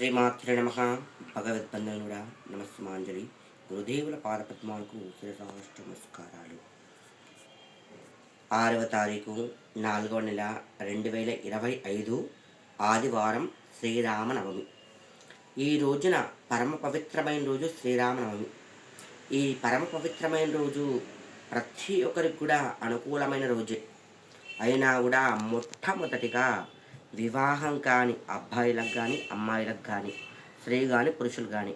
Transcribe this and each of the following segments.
శ్రీమాతృ నమ. భగవద్బంధనుడ నమస్మాంజలి గురుదేవుల పాదపద్మాలకు శిరసాష్ట నమస్కారాలు. ఆరవ తారీఖు నాలుగవ నెల రెండు వేల ఇరవై ఐదు ఆదివారం శ్రీరామనవమి. ఈ రోజున పరమ పవిత్రమైన రోజు శ్రీరామనవమి. ఈ పరమ పవిత్రమైన రోజు ప్రతి ఒక్కరికి కూడా అనుకూలమైన రోజే. అయినా కూడా మొట్టమొదటిగా వివాహం కాని అబ్బాయిలకు కానీ అమ్మాయిలకు కానీ స్త్రీ కానీ పురుషులు కానీ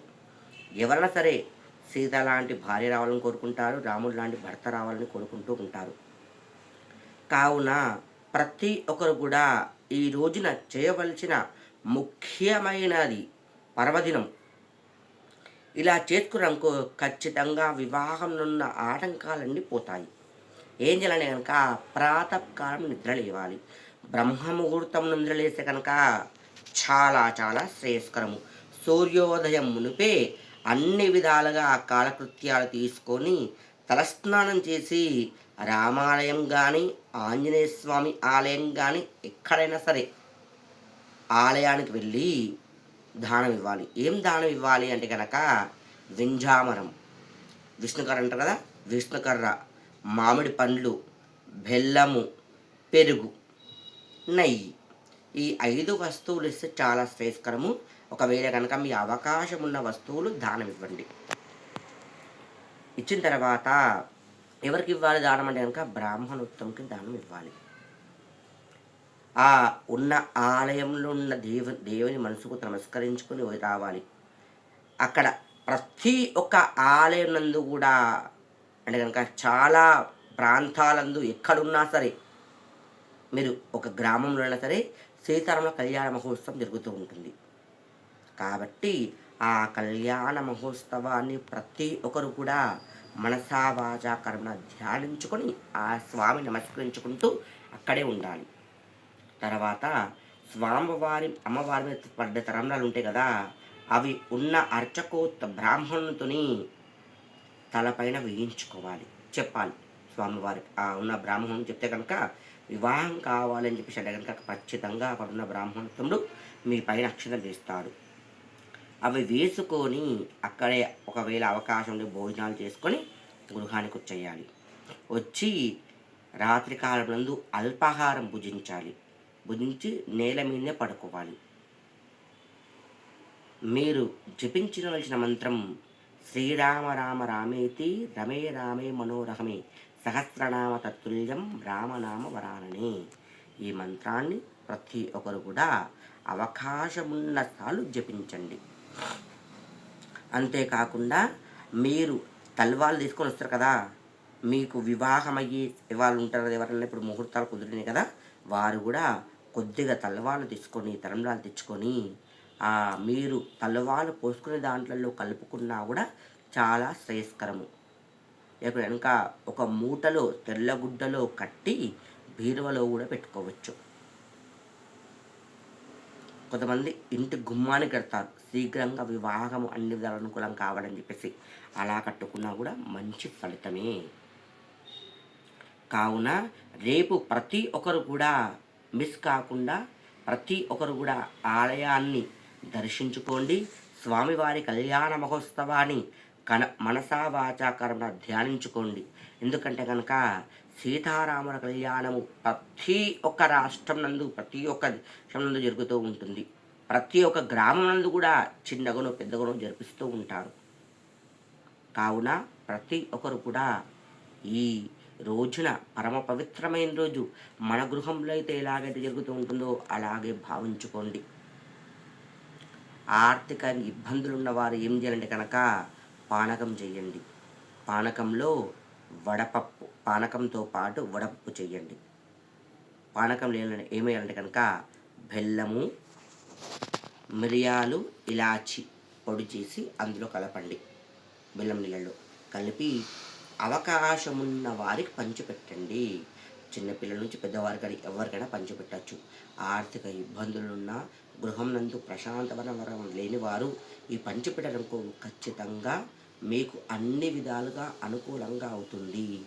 ఎవరైనా సరే సీత లాంటి భార్య రావాలని కోరుకుంటారు రాముడు లాంటి భర్త రావాలని కోరుకుంటూ ఉంటారు. కావున ప్రతి ఒక్కరు కూడా ఈ రోజున చేయవలసిన ముఖ్యమైనది పర్వదినం. ఇలా చేసుకున్నాకో ఖచ్చితంగా వివాహంలోన్న ఆటంకాలన్నీ పోతాయి. ఏం చేయాలని కనుక ప్రాతకాలం నిద్ర లేవాలి. బ్రహ్మ ముహూర్తం నిద్రలేస్తే కనుక చాలా చాలా శ్రేయస్కరము. సూర్యోదయం మునిపే అన్ని విధాలుగా కాలకృత్యాలు తీసుకొని తలస్నానం చేసి రామాలయం కానీ ఆంజనేయ స్వామి ఆలయం కానీ ఎక్కడైనా సరే ఆలయానికి వెళ్ళి దానం ఇవ్వాలి ఏం దానం ఇవ్వాలి అంటే కనుక వింజామరం. విష్ణుకర్ర అంటారు కదా? విష్ణుకర్ర మామిడి పండ్లు బెల్లము పెరుగు. నెయ్యి ఈ ఐదు వస్తువులు ఇస్తే చాలా శ్రేయస్కరము. ఒకవేళ కనుక మీ అవకాశం ఉన్న వస్తువులు దానం ఇవ్వండి. ఇచ్చిన తర్వాత ఎవరికి ఇవ్వాలి దానం అంటే కనుక బ్రాహ్మణోత్తంకి దానం ఇవ్వాలి. ఆ ఉన్న ఆలయంలో ఉన్న దేవు దేవుని మనసుకు నమస్కరించుకొని రావాలి. అక్కడ ప్రతి ఒక్క ఆలయం నందు కూడా అంటే కనుక చాలా ప్రాంతాలందు ఎక్కడున్నా సరే మీరు ఒక గ్రామంలో అయినా సరే సీతారామ కళ్యాణ మహోత్సవం జరుగుతూ ఉంటుంది. కాబట్టి ఆ కళ్యాణ మహోత్సవాన్ని ప్రతి ఒక్కరు కూడా మనసా వాచా ధ్యానించుకొని ఆ స్వామి నమస్కరించుకుంటూ అక్కడే ఉండాలి. తర్వాత స్వామివారి అమ్మవారి మీద పడ్డ తరంలాలు ఉంటాయి కదా అవి ఉన్న అర్చకోత్త బ్రాహ్మణునితోని తలపైన వేయించుకోవాలి. చెప్పాలి. స్వామివారికి ఆ ఉన్న బ్రాహ్మణుని చెప్తే కనుక వివాహం కావాలని చెప్పేసి అంటే కనుక ఖచ్చితంగా అక్కడ ఉన్న బ్రాహ్మణత్వముడు మీ పైన అక్షతలు వేస్తాడు. అవి వేసుకొని అక్కడే ఒకవేళ అవకాశం భోజనాలు చేసుకొని గృహానికి వచ్చేయాలి. వచ్చి రాత్రి నందు అల్పాహారం భుజించాలి. భుజించి నేల మీదనే పడుకోవాలి. మీరు జపించవలసిన మంత్రం శ్రీరామ రామ రామేతి రమే రామే మనోరహమే సహస్రనామ తత్తుల్యం రామనామ వరానని ఈ మంత్రాన్ని ప్రతి ఒక్కరు కూడా అవకాశమున్న సార్లు జపించండి. అంతేకాకుండా మీరు తల్వాలు తీసుకొని వస్తారు కదా మీకు వివాహమయ్యి వాళ్ళు ఉంటారు ఎవరైనా ఇప్పుడు ముహూర్తాలు కుదిరినాయి కదా వారు కూడా కొద్దిగా తలవాలు తీసుకొని తరంలాలు తెచ్చుకొని మీరు తలవాలు పోసుకునే దాంట్లో కలుపుకున్నా కూడా చాలా శ్రేయస్కరము. లేకపోతే వెనక ఒక మూటలో తెల్లగుడ్డలో కట్టి బీరువలో కూడా పెట్టుకోవచ్చు. కొంతమంది ఇంటి గుమ్మాన్ని కడతారు శీఘ్రంగా వివాహం అన్ని విధాలు అనుకూలం కావాలని చెప్పేసి అలా కట్టుకున్నా కూడా మంచి ఫలితమే. కావున రేపు ప్రతి ఒక్కరు కూడా మిస్ కాకుండా ప్రతి ఒక్కరు కూడా ఆలయాన్ని దర్శించుకోండి. స్వామివారి కళ్యాణ మహోత్సవాన్ని కన మనసా కర్మ ధ్యానించుకోండి. ఎందుకంటే కనుక సీతారాముల కళ్యాణము ప్రతి ఒక్క రాష్ట్రం నందు ప్రతి ఒక్క దేశం నందు జరుగుతూ ఉంటుంది. ప్రతి ఒక్క గ్రామం నందు కూడా చిన్నగనో పెద్దగనో జరిపిస్తూ ఉంటారు. కావున ప్రతి ఒక్కరు కూడా ఈ రోజున పరమ పవిత్రమైన రోజు మన గృహంలో అయితే ఎలాగైతే జరుగుతూ ఉంటుందో అలాగే భావించుకోండి. ఆర్థిక ఇబ్బందులు ఉన్నవారు ఏం చేయాలంటే కనుక పానకం చేయండి. పానకంలో వడపప్పు పానకంతో పాటు వడపప్పు చేయండి. పానకం లేని ఏమేయాలంటే కనుక బెల్లము మిరియాలు ఇలాచి పొడి చేసి అందులో కలపండి. బెల్లం నీళ్ళలో కలిపి అవకాశం ఉన్న వారికి పంచిపెట్టండి. చిన్నపిల్లల నుంచి పెద్దవారికి ఎవరికైనా పంచిపెట్టచ్చు. ఆర్థిక ఇబ్బందులున్న గృహం నందు ప్రశాంతవరం లేని వారు ఈ పంచిపెట్టడంకు ఖచ్చితంగా మీకు అన్ని విధాలుగా అనుకూలంగా అవుతుంది.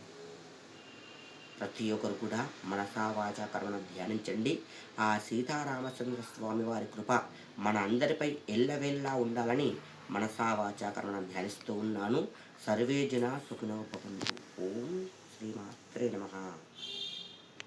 ప్రతి ఒక్కరు కూడా మనసావాచ కర్మను ధ్యానించండి. ఆ సీతారామచంద్ర స్వామి వారి కృప మన అందరిపై ఎల్లవేళ్ళా ఉండాలని మనసా వాచా కర్మను ధ్యానిస్తూ ఉన్నాను. సర్వే జన సుఖినో భవంతు. ఓం శ్రీమాత్రే నమః.